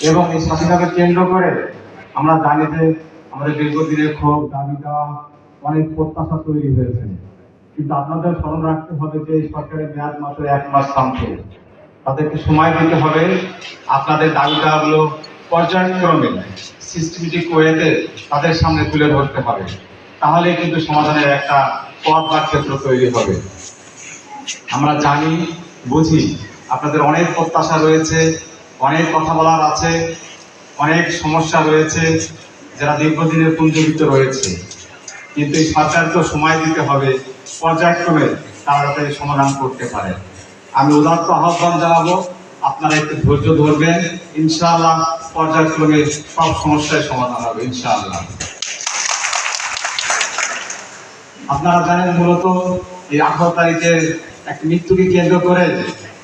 এবং এই স্বাধীনতাকে কেন্দ্র করে আমরা জানি যে আমাদের দীর্ঘদিনের ক্ষোভ দাবি দেওয়া অনেক প্রত্যাশা তৈরি হয়েছে। কিন্তু আপনাদের স্মরণ রাখতে হবে যে এই সরকারের মেয়াদ মাত্র এক মাস থামছে। তাদেরকে সময় দিতে হবে। আপনাদের দাবি দেওয়াগুলো পর্যায়ক্রমে সিস্টেমেটিক ওয়েতে তাদের সামনে তুলে ধরতে হবে। তাহলে কিন্তু সমাধানের একটা পথ বা ক্ষেত্র তৈরি হবে। আমরা জানি, বুঝি, আপনাদের অনেক প্রত্যাশা রয়েছে। অনেক কথা বলার আছে, অনেক সমস্যা রয়েছে, যারা দীর্ঘদিনের পুঞ্জীবিত রয়েছে। কিন্তু এই সরকারকে সময় দিতে হবে, পর্যায়ক্রমে যাতে সমাধান করতে পারে। আমি উদাত্ত আহ্বান জানাব, আপনারা একটু ধৈর্য ধরবেন, ইনশাআল্লাহ পর্যায়ক্রমে সব সমস্যার সমাধান হবে, ইনশাআল্লাহ। আপনারা জানেন মূলত এই আঠারো তারিখের এক মৃত্যুকে কেন্দ্র করে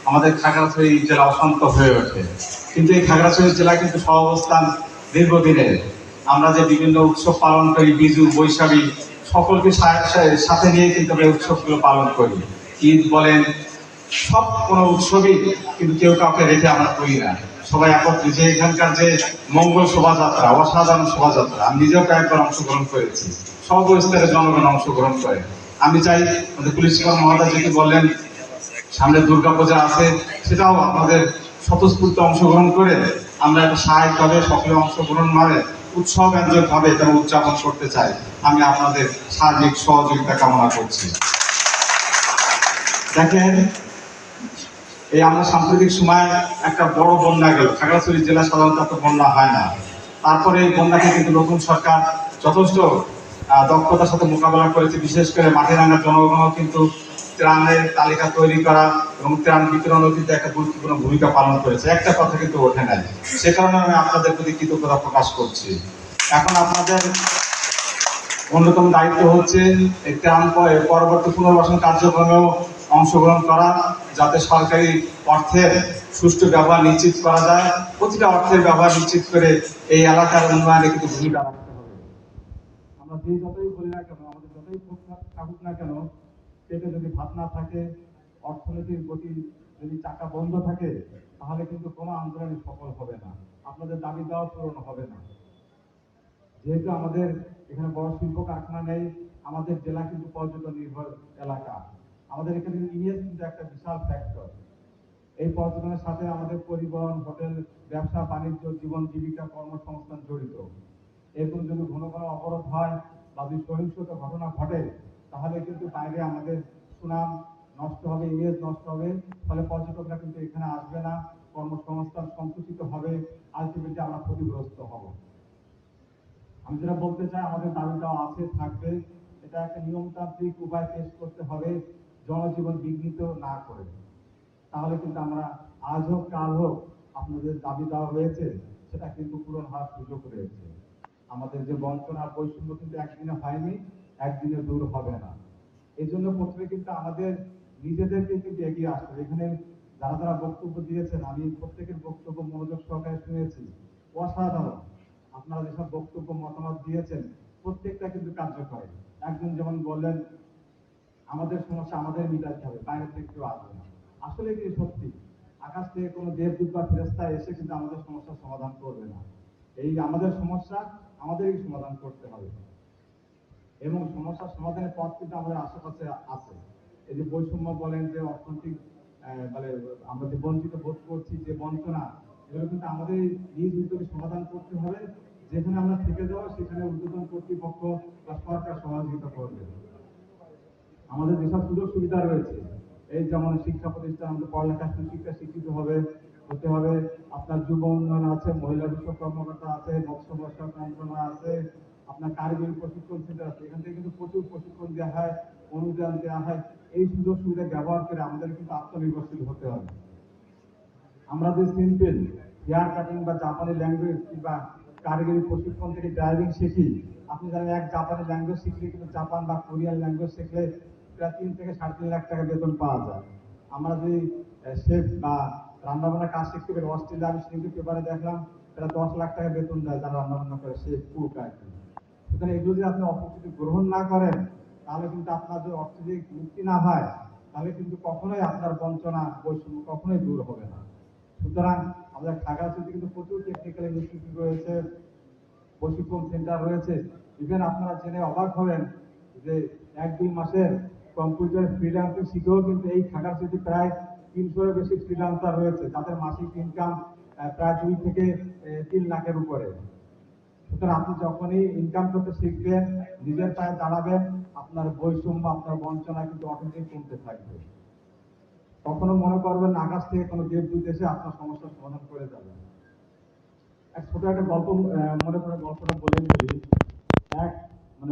আমাদের খাগড়াছড়ি জেলা অশান্ত হয়ে ওঠে। কিন্তু এই খাগড়াছড়ি জেলা কিন্তু সহাবস্থান দীর্ঘদিনের আমরা যে বিভিন্ন উৎসব পালন করি, বিজু, বৈশাখী, সকলকে সাথে নিয়ে কিন্তু আমরা উৎসবগুলো পালন করি। ঈদ বলেন, সব কোনো উৎসবই কিন্তু কেউ কাউকে রেখে আমরা করি না। সবাই একত্রে যে এখানকার যে মঙ্গল শোভাযাত্রা, অসাধারণ শোভাযাত্রা, আমি নিজেও কয়েকবার অংশগ্রহণ করেছি। সর্বস্তরের জনগণ অংশগ্রহণ করে। আমি চাই আমাদের পুলিশ মহোদয় যেটি বললেন সামনে দুর্গাপূজা আছে, সেটাও আপনাদের স্বতঃস্ফূর্ত অংশগ্রহণ করে আমরা একটা সাহায্যভাবে সকলে অংশগ্রহণ ভাবে উৎসব ভাবে এটা উদযাপন করতে চাই। আমি আপনাদের সার্বিক সহযোগিতা কামনা করছি। দেখেন, এই আমরা সাম্প্রতিক সময় একটা বড় বন্যা গেল। খাগড়াছড়ি জেলা সাধারণত এত বন্যা হয় না। তারপরে এই বন্যাকে কিন্তু নতুন সরকার যথেষ্ট দক্ষতার সাথে মোকাবেলা করেছে। বিশেষ করে মাঠে রাঙার জনগণও কিন্তু ত্রাণের তালিকা তৈরি করা এবং ত্রাণ বিতরণও কিন্তু একটা গুরুত্বপূর্ণ ভূমিকা পালন করেছে। একটা কথা কিন্তু ওঠে নাই। সে কারণে আমি আপনাদের প্রতি কৃতজ্ঞতা প্রকাশ করছি। এখন আপনাদের অন্যতম দায়িত্ব হচ্ছে এই ত্রাণ পরবর্তী পুনর্বাসন কার্যক্রমেও অংশগ্রহণ করা, যাতে সরকারি অর্থের সুষ্ঠু ব্যবহার নিশ্চিত করা যায়। প্রতিটা অর্থের ব্যবহার নিশ্চিত করে এই এলাকার উন্নয়নে কিন্তু ভূমিকা রাখতে হবে। আমরা যে যতই বলি না কেন, আমাদের যতই থাকুক না কেন পেটে যদি ভাত না থাকে, অর্থনীতির গতি যদি চাকা বন্ধ থাকে, তাহলে কিন্তু কোনো আন্দোলন সফল হবে না। আপনাদের দাবি দেওয়া পূরণ হবে না। যেহেতু আমাদের এখানে বড় শিল্প কারখানা নেই, আমাদের জেলা কিন্তু পর্যটন নির্ভর এলাকা। আমাদের এখানে ইমেজ কিন্তু একটা বিশাল ফ্যাক্টর এই পর্যটনের সাথে আমাদের পরিবহন, হোটেল, ব্যবসা, বাণিজ্য, জীবন, জীবিকা, কর্মসংস্থান জড়িত। এরকম যদি ঘন ঘন অবরোধ হয় বা যদি সহিংসত ঘটনা ঘটে তাহলে কিন্তু বাইরে আমাদের সুনাম নষ্ট হবে ইমেজ নষ্ট হবে। ফলে পর্যটকরা কিন্তু এখানে আসবে না, কর্মসংস্থান সংকুচিত হবে আলটিমেটলি আমরা ক্ষতিগ্রস্ত হব। আমি যেটা বলতে চাই, আমাদের দাবিটাও আছে, থাকবে। এটা একটা নিয়মতান্ত্রিক উপায় পেশ করতে হবে, জনজীবন বিঘ্নিত না করে। তাহলে কিন্তু আমরা আজ হোক, কাল হোক, আপনাদের দাবি দেওয়া হয়েছে, সেটা কিন্তু পূরণ হওয়ার সুযোগ রয়েছে। আমাদের যে বঞ্চনা বৈষম্য কিন্তু একদিনে হয়নি একদিনে দূর হবে না। এই জন্য প্রথমে কিন্তু আমাদের নিজেদেরকে কিন্তু এগিয়ে আসতে এখানে যারা যারা বক্তব্য দিয়েছেন, আমি প্রত্যেকের বক্তব্য মনোযোগ সহকারে শুনেছি। অসাধারণ। আপনারা যেসব বক্তব্য মতামত দিয়েছেন, প্রত্যেকটা কিন্তু কার্যকর। একজন যেমন বললেন, আমাদের সমস্যা আমাদের মিটাতে হবে, বাইরে থেকে কেউ আসবে না। আসলে কি সত্যি? আকাশ থেকে কোনো দেবদূত বা ফেরেস্তা এসে কিন্তু আমাদের সমস্যার সমাধান করবে না। এই আমাদের সমস্যা, আমাদেরই সমাধান করতে হবে। এবং সমস্যার সমাধানের পথ কিন্তু আমাদের আশেপাশে আছে। এই যে বৈষম্য বলেন যে অর্থনৈতিক মানে আমরা যে বঞ্চিত বোধ করছি, যে বঞ্চনা, এগুলো কিন্তু আমাদের নিজ উদ্যোগে সমাধান করতে হবে। যেখানে আমরা থেকে যাওয়া, সেখানে উদ্বোধন কর্তৃপক্ষ বা সরকার সহযোগিতা করবে। আমাদের যেসব সুযোগ সুবিধা রয়েছে, এই যেমন শিক্ষা প্রতিষ্ঠান, আমাদের পড়ালেখা শিক্ষা শিক্ষিত হবে, হতে হবে। আপনার যুব উন্নয়ন আছে, মহিলা বিষয়ক কর্মকর্তা আছে, মৎস্য ব্যবসায়ক মন্ত্রণালয় আছে আপনার কারিগরি প্রশিক্ষণ সেন্টার আছে, এখান থেকে কিন্তু প্রচুর প্রশিক্ষণ দেওয়া হয়, অনুদান দেওয়া হয়। এই সুযোগ সুবিধা ব্যবহার করে আমাদের কিন্তু আত্মনির্ভরশীল হতে হবে। আমরা যে সিম্পল হেয়ার কাটিং বা জাপানি ল্যাঙ্গুয়েজ কিংবা কারিগরি প্রশিক্ষণ থেকে ড্রাইভিং শিখি, আপনি জানেন এক জাপানি ল্যাঙ্গুয়েজ শিখলে কিন্তু জাপান বা কোরিয়ান ল্যাঙ্গুয়েজ শিখলে প্রায় তিন থেকে সাড়ে তিন লাখ টাকা বেতন পাওয়া যায়। আমরা যদি শেফ বা রান্নাবান্নার কাজ শিখতে পারি অস্ট্রেলিয়া আমি সেদিকে পেপারে দেখলাম, প্রায় দশ লাখ টাকা বেতন দেয় যারা রান্নাবান্না করে শেফ কুক আর কি সুতরাং এগুলো যদি আপনি অপরচুনিটি গ্রহণ না করেন, তাহলে কিন্তু আপনার যদি অর্থনৈতিক মুক্তি না হয়, তাহলে কিন্তু কখনোই আপনার বঞ্চনা, বৈষম্য কখনোই দূর হবে না। সুতরাং আমাদের খাগড়াছড়িতে কিন্তু প্রচুর টেকনিক্যাল ইনস্টিটিউট রয়েছে প্রশিক্ষণ সেন্টার রয়েছে। ইভেন আপনারা জেনে অবাক হবেন যে এক দুই মাসের কম্পিউটার ফ্রিল্যান্সিং শিখেও কিন্তু এই খাগড়াছড়িতে প্রায় তিনশোর বেশি ফ্রিল্যান্সার রয়েছে। তাদের মাসিক ইনকাম প্রায় দুই থেকে তিন লাখের উপরে। সুতরাং আপনি যখনই ইনকাম করতে শিখবেন, নিজের পায়ে দাঁড়াবেন, আপনার বৈষম্য, আপনার বঞ্চনা কিন্তু অটোমেটিক কমতে থাকবে। কখনো মনে করবেন আকাশ থেকে কোনো দেবদূত এসে আপনার সমস্যার সমাধান করে যাবে। এক ছোট একটা গল্প মনে করে গল্পটা বলে এক